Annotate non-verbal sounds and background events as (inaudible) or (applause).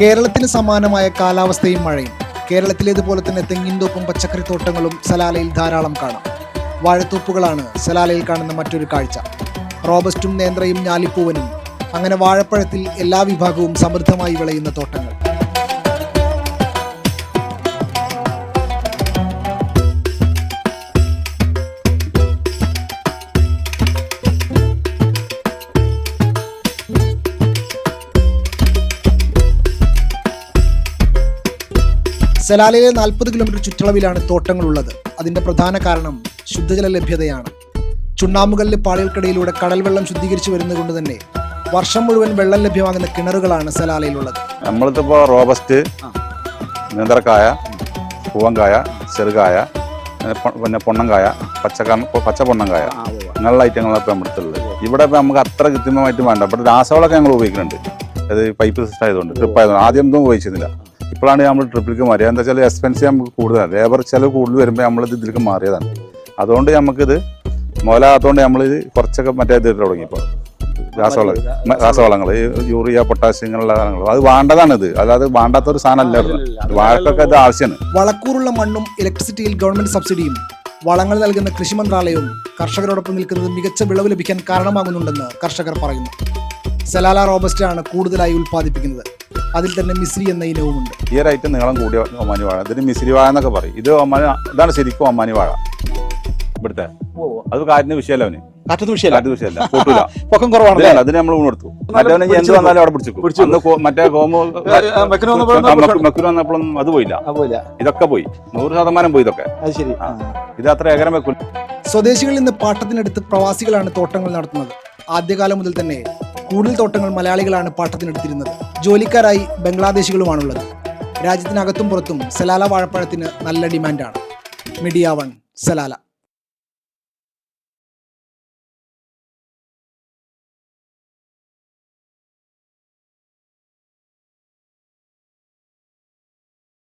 കേരളത്തിന് സമാനമായ കാലാവസ്ഥയും മഴയും. കേരളത്തിലേതുപോലെ തന്നെ തെങ്ങിൻതോപ്പും പച്ചക്കറിത്തോട്ടങ്ങളും സലാലയിൽ ധാരാളം കാണാം. വാഴത്തോപ്പുകളാണ് സലാലയിൽ കാണുന്ന മറ്റൊരു കാഴ്ച. റോബസ്റ്റും നേന്ത്രയും ഞാലിപ്പൂവനും. അങ്ങനെ വാഴപ്പഴത്തിൽ എല്ലാ വിഭാഗവും സമൃദ്ധമായി വിളയുന്ന തോട്ടങ്ങൾ. സലാലയിലെ നാൽപ്പത് കിലോമീറ്റർ ചുറ്റളവിലാണ് തോട്ടങ്ങളുള്ളത്. അതിന്റെ പ്രധാന കാരണം ശുദ്ധജല ലഭ്യതയാണ്. ചുണ്ണാമ്പുകല്ല് പാളികൾക്കിടയിലൂടെ കടൽ വെള്ളം ശുദ്ധീകരിച്ചു വരുന്നതുകൊണ്ട് തന്നെ വർഷം മുഴുവൻ വെള്ളം ലഭ്യമാകുന്ന കിണറുകളാണ് സലാലയിലുള്ളത്. നമ്മളിതിപ്പോൾ റോബസ്റ്റ് നേന്ത്രക്കായ പൂവങ്കായ ചെറുകായ പിന്നെ പൊണ്ണങ്കായ പച്ചക്ക പച്ച പൊണ്ണങ്കായ അങ്ങനെയുള്ള ഐറ്റങ്ങളാണ് ഇപ്പം നമ്മുടെ ഇവിടെ ഇപ്പം നമുക്ക് അത്ര കൃത്രിമമായിട്ട് വേണ്ട. ഇവിടെ രാസവളമൊക്കെ ഞങ്ങൾ ഉപയോഗിക്കുന്നുണ്ട്. അത് പൈപ്പ് സിസ്റ്റം ആയതുകൊണ്ട് ട്രിപ്പ് ആയതുകൊണ്ട് ആദ്യം ഒന്നും ഉപയോഗിച്ചിരുന്നില്ല. ഇപ്പോഴാണ് നമ്മൾ ട്രിപ്പിലേക്ക് മാറിയത്. എന്താ വെച്ചാൽ എക്സ്പെൻസ് നമുക്ക് കൂടുതലാണ്. ലേബർ ചിലവ് കൂടുതൽ വരുമ്പോൾ നമ്മളിത് ഇതിലേക്ക് മാറിയതാണ്. അതുകൊണ്ട് നമുക്കിത് മുതലാകാത്തതുകൊണ്ട് നമ്മളിത് കുറച്ചൊക്കെ മറ്റേ ഇത് തുടങ്ങി ഇപ്പോൾ രാസവളം രാസവളങ്ങൾ ഈ യൂറിയ പൊട്ടാസ്യം ഇങ്ങനെയുള്ള സാധനങ്ങൾ അത് വേണ്ടതാണിത്. ഇത് അല്ലാതെ വേണ്ടാത്ത ഒരു സാധനമല്ല വാഴക്കൊക്കെ ഇത് ആവശ്യമാണ് വളക്കൂറുള്ള മണ്ണും ഇലക്ട്രിസിറ്റിയിൽ ഗവൺമെന്റ് സബ്സിഡിയും വളങ്ങൾ നൽകുന്ന കൃഷി മന്ത്രാലയവും കർഷകരോടൊപ്പം നിൽക്കുന്നത് മികച്ച വിളവ് ലഭിക്കാൻ കാരണമാകുന്നുണ്ടെന്ന് കർഷകർ പറയുന്നു. സലാല റോബസ്റ്റ് ആണ് കൂടുതലായി ഉൽപ്പാദിപ്പിക്കുന്നത്. അതിൽ തന്നെ മിശ്രി എന്ന ഇനവുമുണ്ട്. ഈ ഒരു ഐറ്റം നീളം കൂടിയ ഒമാനി വാഴ. ഇതിന് മിസിരി വാഴ എന്നൊക്കെ പറയും. ഇത് ഒമാനി ഇതാണ് ശരിക്കും ഒമാനി വാഴ. ഇവിടുത്തെ. അത് കാറ്റിന് വിഷയമല്ല അവന്. കാറ്റത്ത് വിഷയമല്ല? കാറ്റ് വിഷയമല്ല. പൊട്ടൂല. (laughs) പൊക്കം കുറവാണല്ലേ ഇതില്ല, അതിന് നമ്മൾ മറ്റവനെ എന്ത് വന്നാലും അവിടെ പിടിച്ചു മറ്റേ കോമു മെക്കിന് അത് പോയില്ല. ഇതൊക്കെ പോയി. നൂറ് ശതമാനം പോയി ഇതൊക്കെ. ശരി. ഇത് അത്ര ഏകരം സ്വദേശികളിൽ നിന്ന് പാട്ടത്തിനെടുത്ത് പ്രവാസികളാണ് തോട്ടങ്ങൾ നടത്തുന്നത്. ആദ്യകാലം മുതൽ തന്നെ കൂടുതൽ തോട്ടങ്ങൾ മലയാളികളാണ് പാട്ടത്തിനെടുത്തിരുന്നത്. ജോലിക്കാരായി ബംഗ്ലാദേശികളുമാണുള്ളത്. രാജ്യത്തിനകത്തും പുറത്തും സലാല വാഴപ്പഴത്തിന് നല്ല ഡിമാൻഡാണ്. Media one Salalah.